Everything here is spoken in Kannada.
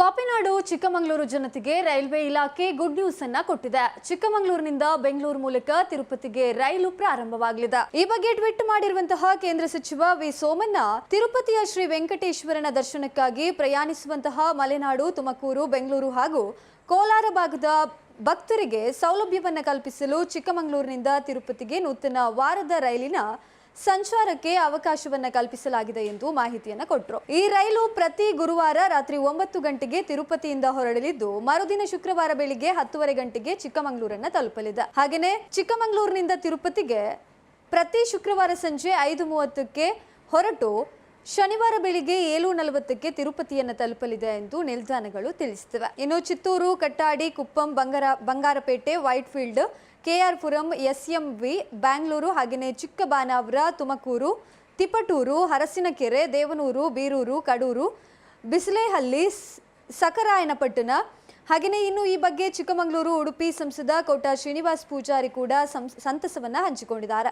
ಕಾಪಿನಾಡು ಚಿಕ್ಕಮಗಳೂರು ಜನತೆಗೆ ರೈಲ್ವೆ ಇಲಾಖೆ ಗುಡ್ ನ್ಯೂಸ್ ಅನ್ನ ಕೊಟ್ಟಿದೆ. ಚಿಕ್ಕಮಗಳೂರಿನಿಂದ ಬೆಂಗಳೂರು ಮೂಲಕ ತಿರುಪತಿಗೆ ರೈಲು ಪ್ರಾರಂಭವಾಗಲಿದೆ. ಈ ಬಗ್ಗೆ ಟ್ವೀಟ್ ಮಾಡಿರುವಂತಹ ಕೇಂದ್ರ ಸಚಿವ ವಿ ಸೋಮಣ್ಣ, ತಿರುಪತಿಯ ಶ್ರೀ ವೆಂಕಟೇಶ್ವರನ ದರ್ಶನಕ್ಕಾಗಿ ಪ್ರಯಾಣಿಸುವಂತಹ ಮಲೆನಾಡು, ತುಮಕೂರು, ಬೆಂಗಳೂರು ಹಾಗೂ ಕೋಲಾರ ಭಾಗದ ಭಕ್ತರಿಗೆ ಸೌಲಭ್ಯವನ್ನ ಕಲ್ಪಿಸಲು ಚಿಕ್ಕಮಗಳೂರಿನಿಂದ ತಿರುಪತಿಗೆ ನೂತನ ವಾರದ ರೈಲಿನ ಸಂಚಾರಕ್ಕೆ ಅವಕಾಶವನ್ನ ಕಲ್ಪಿಸಲಾಗಿದೆ ಎಂದು ಮಾಹಿತಿಯನ್ನ ಕೊಟ್ಟರು ಈ ರೈಲು ಪ್ರತಿ ಗುರುವಾರ ರಾತ್ರಿ ಒಂಬತ್ತು ಗಂಟೆಗೆ ತಿರುಪತಿಯಿಂದ ಹೊರಡಲಿದ್ದು ಮರುದಿನ ಶುಕ್ರವಾರ ಬೆಳಿಗ್ಗೆ ಹತ್ತುವರೆ ಗಂಟೆಗೆ ಚಿಕ್ಕಮಗಳೂರನ್ನ ತಲುಪಲಿದೆ. ಹಾಗೆಯೇ ಚಿಕ್ಕಮಗಳೂರಿನಿಂದ ತಿರುಪತಿಗೆ ಪ್ರತಿ ಶುಕ್ರವಾರ ಸಂಜೆ ಐದು ಮೂವತ್ತಕ್ಕೆ ಹೊರಟು ಶನಿವಾರ ಬೆಳಿಗ್ಗೆ ಏಳು ನಲವತ್ತಕ್ಕೆ ತಿರುಪತಿಯನ್ನು ತಲುಪಲಿದೆ ಎಂದು ನಿಲ್ದಾಣಗಳು ತಿಳಿಸಿವೆ. ಇನ್ನು ಚಿತ್ತೂರು, ಕಟ್ಟಾಡಿ, ಕುಪ್ಪಂ, ಬಂಗಾರ, ಬಂಗಾರಪೇಟೆ, ವೈಟ್ಫೀಲ್ಡ್, ಕೆಆರ್ಪುರಂ, ಎಸ್ಎಂವಿ, ಬ್ಯಾಂಗ್ಳೂರು ಹಾಗೆಯೇ ಚಿಕ್ಕಬಾನಾವರ ತುಮಕೂರು, ತಿಪಟೂರು ಹರಸಿನಕೆರೆ ದೇವನೂರು, ಬೀರೂರು, ಕಡೂರು, ಬಿಸಿಲೇಹಳ್ಳಿ ಸಕರಾಯನಪಟ್ಟಣ ಹಾಗೆಯೇ ಇನ್ನು ಈ ಬಗ್ಗೆ ಚಿಕ್ಕಮಗಳೂರು, ಉಡುಪಿ ಸಂಸದ ಕೋಟ ಶ್ರೀನಿವಾಸ್ ಪೂಜಾರಿ ಕೂಡ ಸಂತಸವನ್ನ ಹಂಚಿಕೊಂಡಿದ್ದಾರೆ.